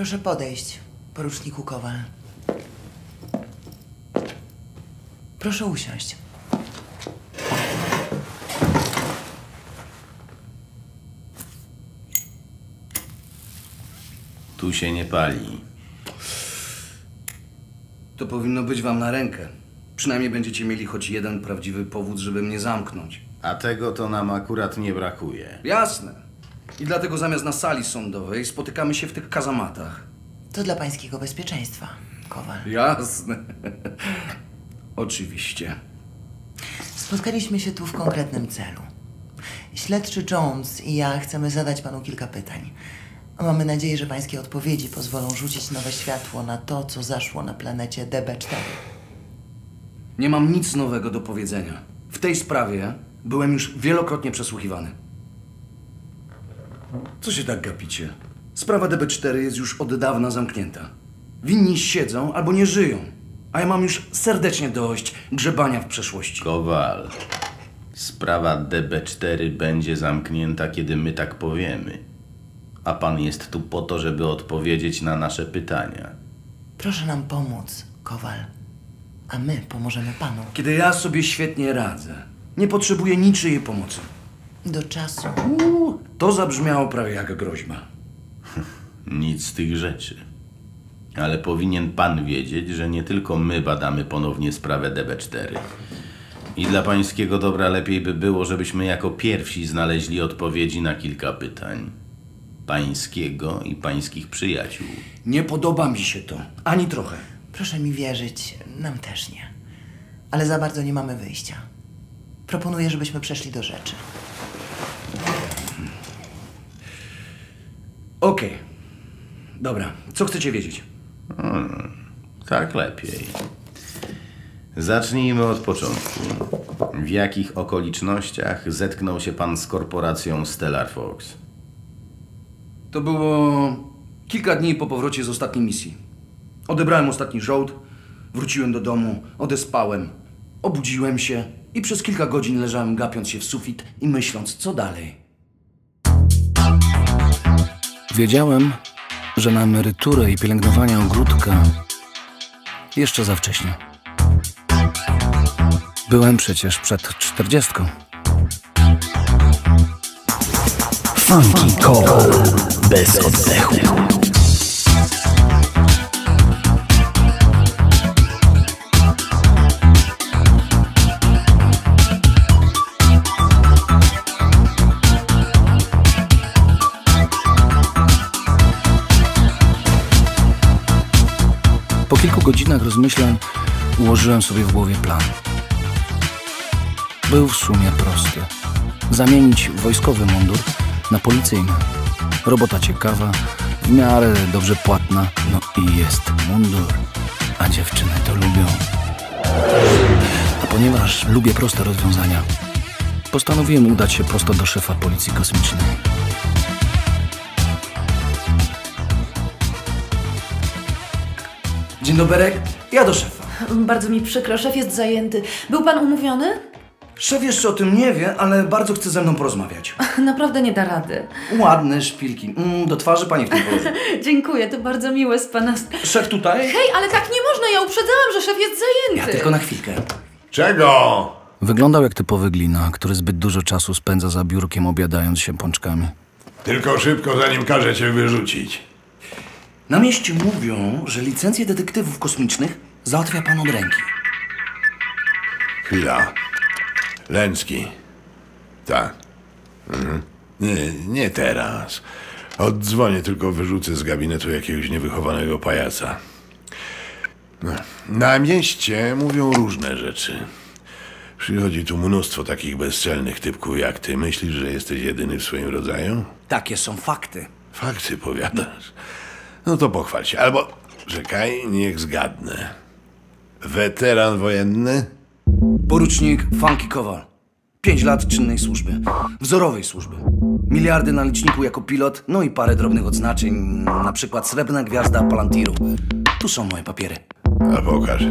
Proszę podejść, poruczniku Kowal. Proszę usiąść. Tu się nie pali. To powinno być wam na rękę. Przynajmniej będziecie mieli choć jeden prawdziwy powód, żeby mnie zamknąć. A tego to nam akurat nie brakuje. Jasne. I dlatego zamiast na sali sądowej spotykamy się w tych kazamatach. To dla pańskiego bezpieczeństwa, Kowal. Jasne. Oczywiście. Spotkaliśmy się tu w konkretnym celu. Śledczy Jones i ja chcemy zadać panu kilka pytań. Mamy nadzieję, że pańskie odpowiedzi pozwolą rzucić nowe światło na to, co zaszło na planecie DB4. Nie mam nic nowego do powiedzenia. W tej sprawie byłem już wielokrotnie przesłuchiwany. Co się tak gapicie? Sprawa DB4 jest już od dawna zamknięta. Winni siedzą albo nie żyją. A ja mam już serdecznie dość grzebania w przeszłości. Kowal. Sprawa DB4 będzie zamknięta, kiedy my tak powiemy. A pan jest tu po to, żeby odpowiedzieć na nasze pytania. Proszę nam pomóc, Kowal. A my pomożemy panu. Kiedy ja sobie świetnie radzę, nie potrzebuję niczyjej pomocy. Do czasu. Uuu, to zabrzmiało prawie jak groźba. Nic z tych rzeczy. Ale powinien pan wiedzieć, że nie tylko my badamy ponownie sprawę DB4. I dla pańskiego dobra lepiej by było, żebyśmy jako pierwsi znaleźli odpowiedzi na kilka pytań. Pańskiego i pańskich przyjaciół. Nie podoba mi się to. Ani trochę. Proszę mi wierzyć, nam też nie. Ale za bardzo nie mamy wyjścia. Proponuję, żebyśmy przeszli do rzeczy. Okej. Dobra, co chcecie wiedzieć? Tak lepiej. Zacznijmy od początku. W jakich okolicznościach zetknął się pan z korporacją Stellar Fox? To było kilka dni po powrocie z ostatniej misji. Odebrałem ostatni żołd, wróciłem do domu, odespałem, obudziłem się i przez kilka godzin leżałem gapiąc się w sufit i myśląc, co dalej. Wiedziałem, że na emeryturę i pielęgnowanie ogródka jeszcze za wcześnie. Byłem przecież przed czterdziestką. Funky Kowal bez oddechu. Kilku godzinach rozmyślań ułożyłem sobie w głowie plan. Był w sumie prosty. Zamienić wojskowy mundur na policyjny. Robota ciekawa, w miarę dobrze płatna, no i jest mundur, a dziewczyny to lubią. A ponieważ lubię proste rozwiązania, postanowiłem udać się prosto do szefa policji kosmicznej. Dzień dobry, ja do szefa. Bardzo mi przykro, szef jest zajęty. Był pan umówiony? Szef jeszcze o tym nie wie, ale bardzo chce ze mną porozmawiać. Naprawdę nie da rady. Ładne szpilki. Mm, do twarzy pani w tym. Dziękuję, to bardzo miłe z pana. Szef tutaj? Hej, ale tak nie można, ja uprzedzałam, że szef jest Ja zajęty. tylko na chwilkę. Czego? Wyglądał jak typowy glina, który zbyt dużo czasu spędza za biurkiem obiadając się pączkami. Tylko szybko, zanim każę cię wyrzucić. Na mieście mówią, że licencję detektywów kosmicznych załatwia pan od ręki. Chwila. Lęcki. Tak. Mhm. Nie, nie teraz. Oddzwonię, tylko wyrzucę z gabinetu jakiegoś niewychowanego pajaca. No. Na mieście mówią różne rzeczy. Przychodzi tu mnóstwo takich bezczelnych typków jak ty. Myślisz, że jesteś jedyny w swoim rodzaju? Takie są fakty. Fakty powiadasz. No to pochwal się. Albo, czekaj, niech zgadnę. Weteran wojenny? Porucznik Funky Kowal. Pięć lat czynnej służby. Wzorowej służby. Miliardy na liczniku jako pilot, no i parę drobnych odznaczeń, na przykład srebrna gwiazda Palantiru. Tu są moje papiery. A pokaż.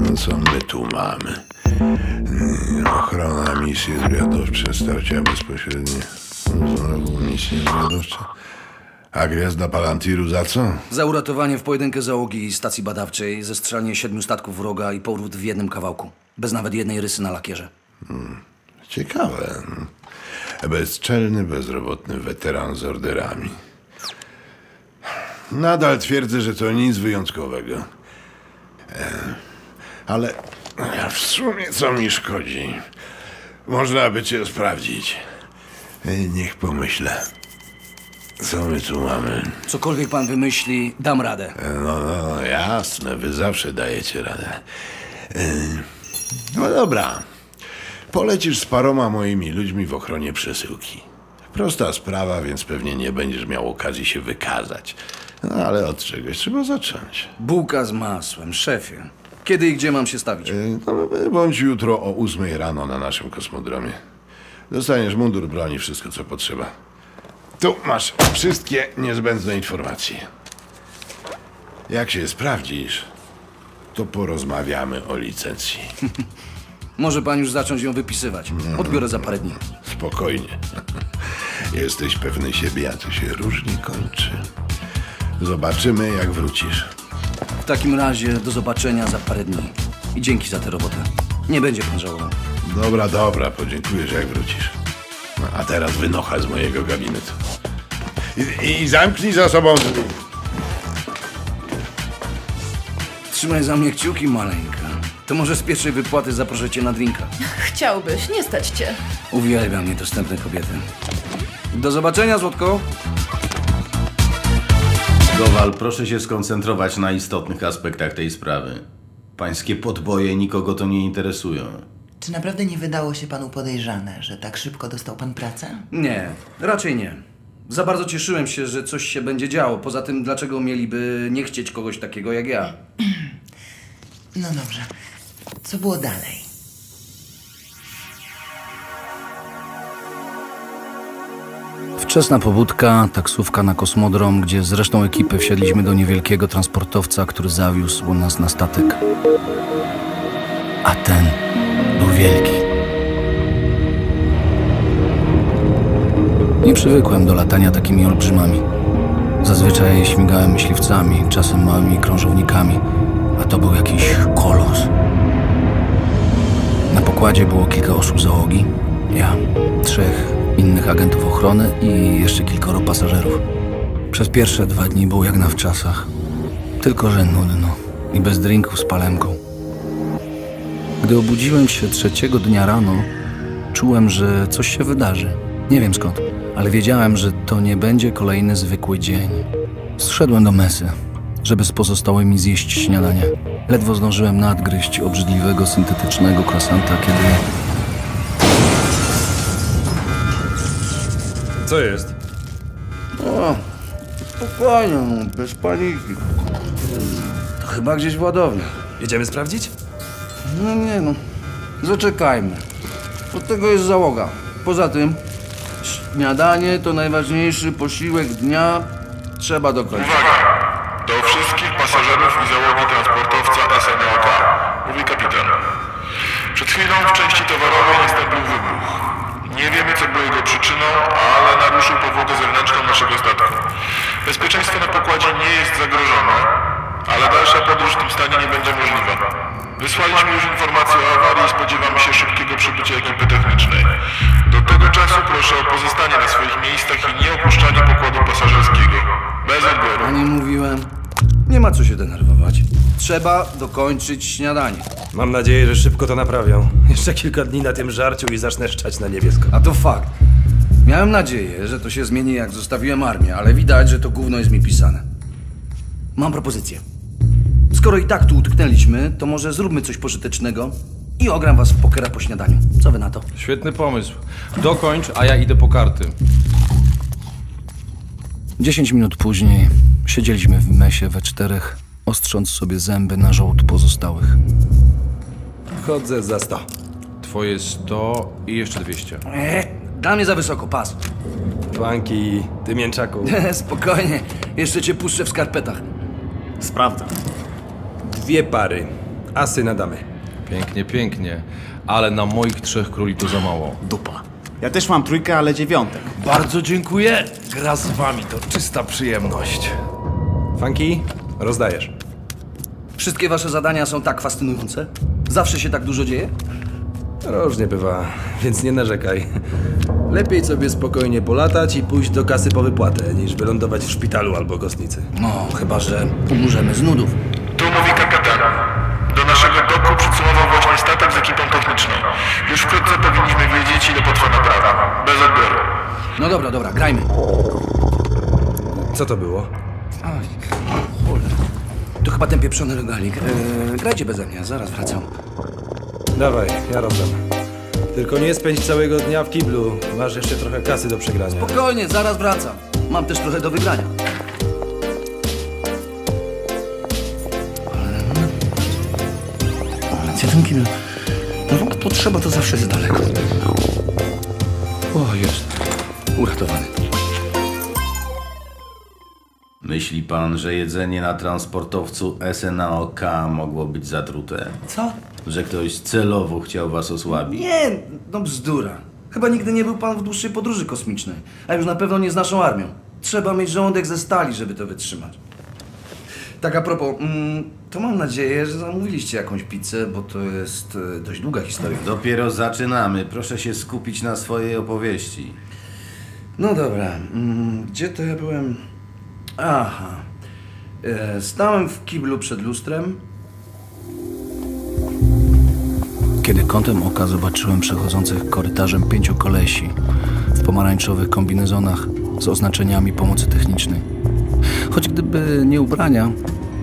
No co my tu mamy? Ochrona misji zwiadowcze, starcia bezpośrednie. Znowu misje zwiadowcze. A gwiazda Palantiru za co? Za uratowanie w pojedynkę załogi stacji badawczej, zestrzelanie siedmiu statków wroga i powrót w jednym kawałku. Bez nawet jednej rysy na lakierze. Ciekawe. Bezczelny, bezrobotny weteran z orderami. Nadal twierdzę, że to nic wyjątkowego. E, Ale w sumie co mi szkodzi? Można by cię sprawdzić. E, Niech pomyślę. Co my tu mamy? Cokolwiek pan wymyśli, dam radę. E, No, no, jasne, wy zawsze dajecie radę. E, No dobra. Polecisz z paroma moimi ludźmi w ochronie przesyłki. Prosta sprawa, więc pewnie nie będziesz miał okazji się wykazać. No ale od czegoś trzeba zacząć. Bułka z masłem, szefie. Kiedy i gdzie mam się stawić? E, No, bądź jutro o ósmej rano na naszym kosmodromie. Dostaniesz mundur broni, wszystko co potrzeba. Tu masz wszystkie niezbędne informacje. Jak się sprawdzisz, to porozmawiamy o licencji. Może pan już zacząć ją wypisywać. Odbiorę za parę dni. Spokojnie. Jesteś pewny siebie, a to się różnie kończy. Zobaczymy, jak wrócisz. W takim razie do zobaczenia za parę dni. I dzięki za tę robotę. Nie będzie pan żałował. Dobra, dobra, podziękujesz, jak wrócisz. A teraz wynocha z mojego gabinetu. I, i zamknij za sobą drzwi. Trzymaj za mnie kciuki, maleńka. To może z pierwszej wypłaty zaproszę cię na drinka. Chciałbyś, nie stać cię. Uwielbiam niedostępne kobiety. Do zobaczenia, Złotko. Gowal, proszę się skoncentrować na istotnych aspektach tej sprawy. Pańskie podboje nikogo to nie interesują. Czy naprawdę nie wydało się panu podejrzane, że tak szybko dostał pan pracę? Nie, raczej nie. Za bardzo cieszyłem się, że coś się będzie działo. Poza tym, dlaczego mieliby nie chcieć kogoś takiego jak ja? No dobrze. Co było dalej? Wczesna pobudka, taksówka na kosmodrom, gdzie z resztą ekipy wsiedliśmy do niewielkiego transportowca, który zawiózł nas na statek. A ten wielki. Nie przywykłem do latania takimi olbrzymami. Zazwyczaj śmigałem myśliwcami, czasem małymi krążownikami, a to był jakiś kolos. Na pokładzie było kilka osób załogi, ja, trzech innych agentów ochrony i jeszcze kilkoro pasażerów. Przez pierwsze dwa dni było jak na wczasach. Tylko, że nudno i bez drinków z palemką. Gdy obudziłem się trzeciego dnia rano, czułem, że coś się wydarzy. Nie wiem skąd, ale wiedziałem, że to nie będzie kolejny zwykły dzień. Zszedłem do mesy, żeby z pozostałymi zjeść śniadanie. Ledwo zdążyłem nadgryźć obrzydliwego syntetycznego krosanta, kiedy Co jest? O, spokojnie, no, bez paniki. To chyba gdzieś w ładowni. Jedziemy sprawdzić? No nie no, zaczekajmy. Od tego jest załoga. Poza tym, śniadanie to najważniejszy posiłek dnia. Trzeba dokończyć. Uwaga! Do wszystkich pasażerów i załogi transportowca SNLK. Mówi kapitan. Przed chwilą w części towarowej nastąpił wybuch. Nie wiemy, co było jego przyczyną, ale naruszył powłokę zewnętrzną naszego statku. Bezpieczeństwo na pokładzie nie jest zagrożone, ale dalsza podróż w tym stanie nie będzie możliwa. Wysłaliśmy już informację o awarii i spodziewamy się szybkiego przybycia ekipy technicznej. Do tego czasu proszę o pozostanie na swoich miejscach i nie opuszczanie pokładu pasażerskiego. Bez odbioru. A nie mówiłem? Nie ma co się denerwować. Trzeba dokończyć śniadanie. Mam nadzieję, że szybko to naprawią. Jeszcze kilka dni na tym żarciu i zacznę szczać na niebiesko. A to fakt. Miałem nadzieję, że to się zmieni jak zostawiłem armię, ale widać, że to gówno jest mi pisane. Mam propozycję. Skoro i tak tu utknęliśmy, to może zróbmy coś pożytecznego i ogram was w pokera po śniadaniu. Co wy na to? Świetny pomysł. Dokończ, a ja idę po karty. Dziesięć minut później siedzieliśmy w mesie we czterech, ostrząc sobie zęby na żołd pozostałych. Chodzę za sto. Twoje 100 i jeszcze 200. Eee, dla mnie za wysoko, pas. Panki, ty mięczaku. Spokojnie, jeszcze cię puszczę w skarpetach. Sprawdzam. Dwie pary. Asy na damy. Pięknie, pięknie. Ale na moich trzech króli to za mało. Dupa. Ja też mam trójkę, ale dziewiątek. Bardzo dziękuję. Gra z wami to czysta przyjemność. Funky, rozdajesz. Wszystkie wasze zadania są tak fascynujące? Zawsze się tak dużo dzieje? Różnie bywa, więc nie narzekaj. Lepiej sobie spokojnie polatać i pójść do kasy po wypłatę, niż wylądować w szpitalu albo kostnicy. No, chyba że umrzemy z nudów. Tu mówi No dobra, dobra, grajmy. Co to było? To chyba ten pieprzony regalik. Eee, grajcie beze mnie, zaraz wracam. Dawaj, ja rozdam. Tylko nie spędź całego dnia w kiblu. Masz jeszcze trochę kasy do przegrania. Spokojnie, zaraz wracam. Mam też trochę do wygrania. Ale gdzie ten kibel? No potrzeba to zawsze jest daleko. O, jest. Uratowany. Myśli pan, że jedzenie na transportowcu SNAOK mogło być zatrute? Co? Że ktoś celowo chciał was osłabić? Nie, no bzdura. Chyba nigdy nie był pan w dłuższej podróży kosmicznej. A już na pewno nie z naszą armią. Trzeba mieć żołądek ze stali, żeby to wytrzymać. Tak a propos, mm, to mam nadzieję, że zamówiliście jakąś pizzę, bo to jest e, dość długa historia. Dopiero zaczynamy. Proszę się skupić na swojej opowieści. No dobra, mm, gdzie to ja byłem? Aha. E, stałem w kiblu przed lustrem. Kiedy kątem oka zobaczyłem przechodzących korytarzem pięciu kolesi w pomarańczowych kombinezonach z oznaczeniami pomocy technicznej. Choć gdyby nie ubrania,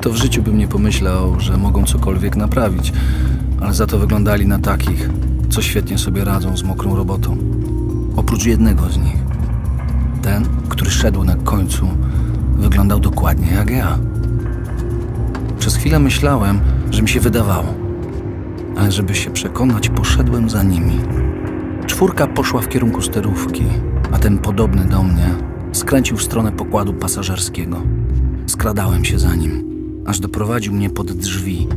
to w życiu bym nie pomyślał, że mogą cokolwiek naprawić, ale za to wyglądali na takich, co świetnie sobie radzą z mokrą robotą. Oprócz jednego z nich. Ten, który szedł na końcu, wyglądał dokładnie jak ja. Przez chwilę myślałem, że mi się wydawało ale żeby się przekonać, poszedłem za nimi. Czwórka poszła w kierunku sterówki, a ten podobny do mnie skręcił w stronę pokładu pasażerskiego. Skradałem się za nim, aż doprowadził mnie pod drzwi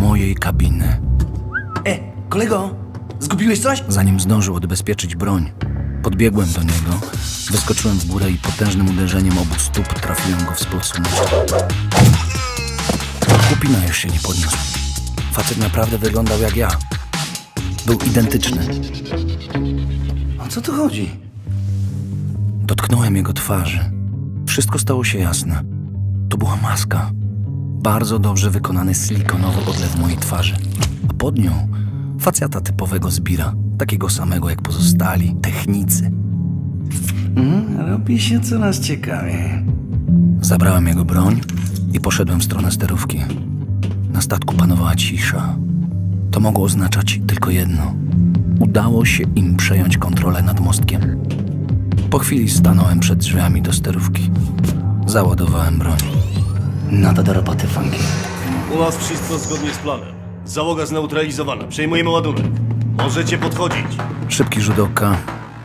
mojej kabiny. E, kolego, zgubiłeś coś? Zanim zdążył odbezpieczyć broń, podbiegłem do niego, wyskoczyłem w górę i potężnym uderzeniem obu stóp trafiłem go w sumyczki. Chłopina już się nie podniósł. Facet naprawdę wyglądał jak ja. Był identyczny. O co tu chodzi? Dotknąłem jego twarzy. Wszystko stało się jasne. To była maska. Bardzo dobrze wykonany silikonowy odlew mojej twarzy. A pod nią facjata typowego zbira. Takiego samego jak pozostali technicy. Mm, robi się coraz ciekawiej. Zabrałem jego broń i poszedłem w stronę sterówki. Na statku panowała cisza. To mogło oznaczać tylko jedno. Udało się im przejąć kontrolę nad mostkiem. Po chwili stanąłem przed drzwiami do sterówki. Załadowałem broń. Nada do roboty, Funky. U nas wszystko zgodnie z planem. Załoga zneutralizowana. Przejmujemy ładunek. Możecie podchodzić. Szybki rzut oka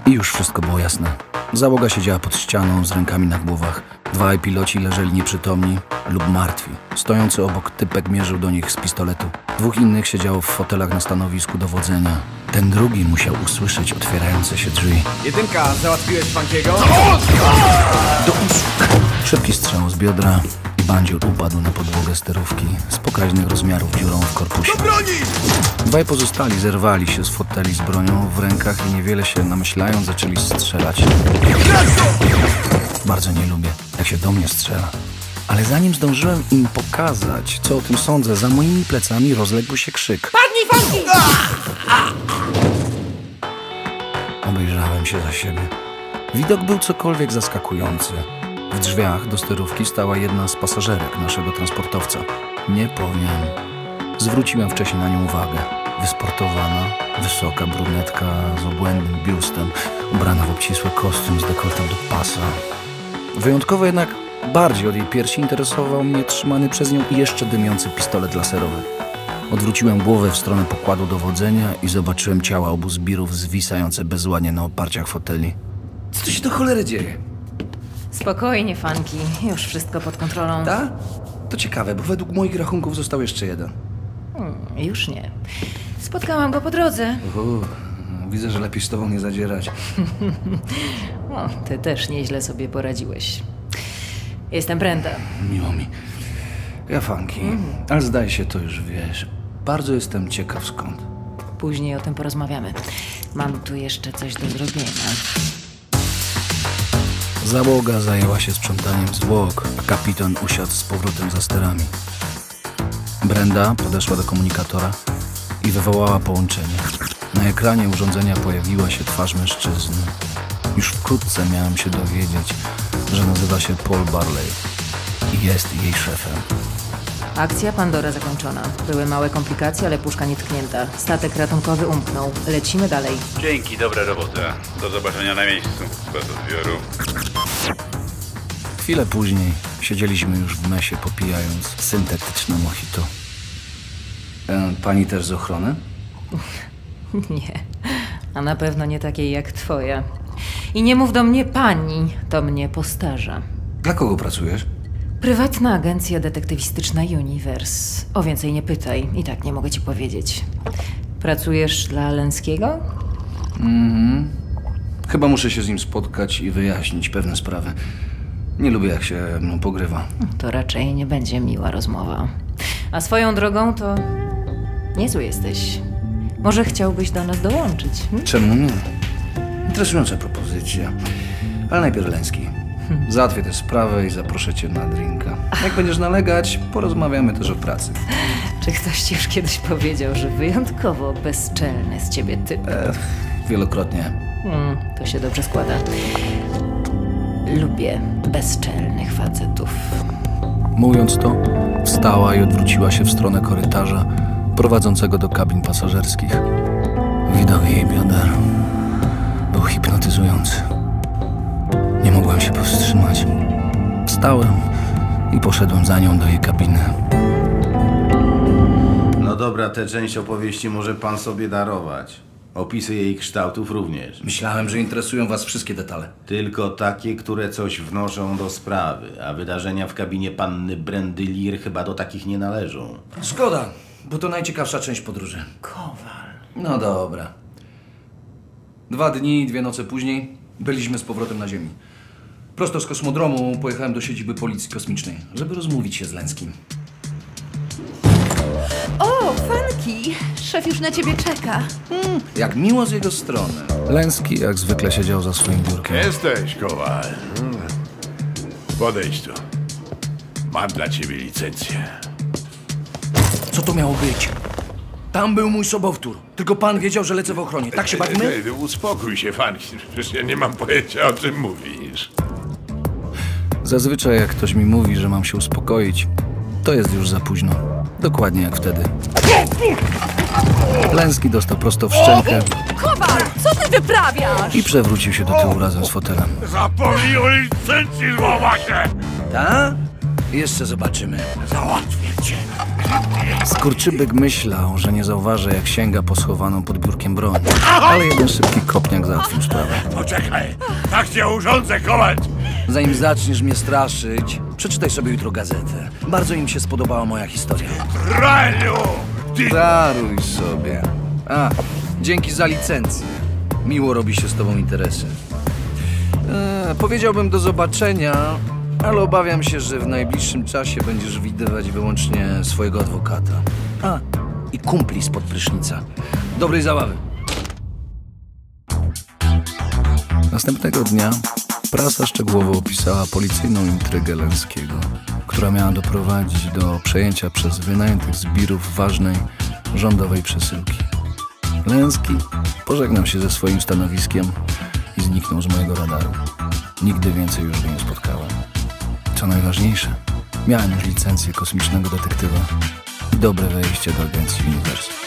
i już wszystko było jasne. Załoga siedziała pod ścianą z rękami na głowach. Dwaj piloci leżeli nieprzytomni lub martwi. Stojący obok typek mierzył do nich z pistoletu. Dwóch innych siedziało w fotelach na stanowisku dowodzenia. Ten drugi musiał usłyszeć otwierające się drzwi. Jedynka, załatwiłeś Funkiego? Do usług. Szybki strzał z biodra i bandziur upadł na podłogę sterówki z pokaźnych rozmiarów dziurą w korpusie. Dwaj pozostali zerwali się z foteli z bronią w rękach i niewiele się namyślając zaczęli strzelać. Bardzo nie lubię, jak się do mnie strzela. Ale zanim zdążyłem im pokazać, co o tym sądzę, za moimi plecami rozległ się krzyk. Padnij, Funky! Obejrzałem się za siebie. Widok był cokolwiek zaskakujący. W drzwiach do sterówki stała jedna z pasażerek naszego transportowca. Nie powiem. Zwróciłem wcześniej na nią uwagę. Wysportowana, wysoka brunetka z obłędnym biustem, ubrana w obcisły kostium z dekoltem do pasa. Wyjątkowo jednak bardziej od jej piersi interesował mnie trzymany przez nią jeszcze dymiący pistolet laserowy. Odwróciłem głowę w stronę pokładu dowodzenia i zobaczyłem ciała obu zbirów zwisające bezładnie na oparciach foteli. Co tu się do cholery dzieje? Spokojnie, Fanki. Już wszystko pod kontrolą. Ta? To ciekawe, bo według moich rachunków został jeszcze jeden. Hmm, już nie. Spotkałam go po drodze. Uuu, Widzę, że lepiej z tobą nie zadzierać. O, ty też nieźle sobie poradziłeś. Jestem Brenda. Miło mi. Ja Funky, ale zdaje się, to już wiesz. Bardzo jestem ciekaw skąd. Później o tym porozmawiamy. Mam tu jeszcze coś do zrobienia. Załoga zajęła się sprzątaniem zwłok, a kapitan usiadł z powrotem za sterami. Brenda podeszła do komunikatora i wywołała połączenie. Na ekranie urządzenia pojawiła się twarz mężczyzny. Już wkrótce miałem się dowiedzieć, że nazywa się Paul Barley i jest jej szefem. Akcja Pandora zakończona. Były małe komplikacje, ale puszka nietknięta. Statek ratunkowy umknął. Lecimy dalej. Dzięki, dobra robota. Do zobaczenia na miejscu. Bez odbioru. Chwilę później siedzieliśmy już w mesie popijając syntetyczne mojito. E, pani też z ochrony? Nie. A na pewno nie takiej jak twoja. I nie mów do mnie pani, to mnie postarza. Dla kogo pracujesz? Prywatna agencja detektywistyczna Universe. O więcej nie pytaj, i tak nie mogę ci powiedzieć. Pracujesz dla Lenskiego? Mhm. Chyba muszę się z nim spotkać i wyjaśnić pewne sprawy. Nie lubię, jak się mną pogrywa. To raczej nie będzie miła rozmowa. A swoją drogą to niezły jesteś. Może chciałbyś do nas dołączyć? Hm? Czemu nie? Interesująca propozycja. Ale najpierw Leński. Załatwię tę sprawę i zaproszę cię na drinka. Jak będziesz nalegać, porozmawiamy też o pracy. Czy ktoś ci już kiedyś powiedział, że wyjątkowo bezczelny z ciebie typ? Wielokrotnie. Hmm, to się dobrze składa. Lubię bezczelnych facetów. Mówiąc to, wstała i odwróciła się w stronę korytarza prowadzącego do kabin pasażerskich. Widok jej bioder był hipnotyzujący. Nie mogłem się powstrzymać. Wstałem i poszedłem za nią do jej kabiny. No dobra, tę część opowieści może pan sobie darować. Opisy jej kształtów również. Myślałem, że interesują was wszystkie detale. Tylko takie, które coś wnoszą do sprawy, a wydarzenia w kabinie panny Brandy Lear chyba do takich nie należą. Szkoda, bo to najciekawsza część podróży. Kowal. No dobra. Dwa dni i dwie noce później byliśmy z powrotem na Ziemi. Prosto z kosmodromu pojechałem do siedziby Policji Kosmicznej, żeby rozmówić się z Lęckim. O, Fanki! Szef już na ciebie czeka. Jak miło z jego strony. Lęski jak zwykle siedział za swoim biurkiem. Jesteś, Kowal. Podejdź tu. Mam dla ciebie licencję. Co to miało być? Tam był mój sobowtór. Tylko pan wiedział, że lecę w ochronie. Tak się bawimy? Ej, ej, Uspokój się, Fanki. Przecież ja nie mam pojęcia, o czym mówisz. Zazwyczaj jak ktoś mi mówi, że mam się uspokoić, to jest już za późno. Dokładnie jak wtedy. Lęski dostał prosto w szczękę Kowal, co ty wyprawiasz? i przewrócił się do tyłu razem z fotelem. Zapomnij o licencji, złomasie! Ta? Jeszcze zobaczymy. Załatwię cię. Skurczybyk myślał, że nie zauważy, jak sięga po schowaną pod biurkiem broń, ale jeden szybki kopniak załatwił sprawę. Poczekaj. Tak cię urządzę, Kowal. Zanim zaczniesz mnie straszyć, przeczytaj sobie jutro gazetę. Bardzo im się spodobała moja historia. Raniu! Daruj sobie. A, dzięki za licencję. Miło robi się z tobą interesy. E, powiedziałbym do zobaczenia, ale obawiam się, że w najbliższym czasie będziesz widywać wyłącznie swojego adwokata. A, i kumpli spod prysznica. Dobrej zabawy. Następnego dnia prasa szczegółowo opisała policyjną intrygę Lęskiego, która miała doprowadzić do przejęcia przez wynajętych zbirów ważnej rządowej przesyłki. Lęski pożegnał się ze swoim stanowiskiem i zniknął z mojego radaru. Nigdy więcej już go nie spotkałem. Co najważniejsze, miałem już licencję kosmicznego detektywa i dobre wejście do agencji Universe.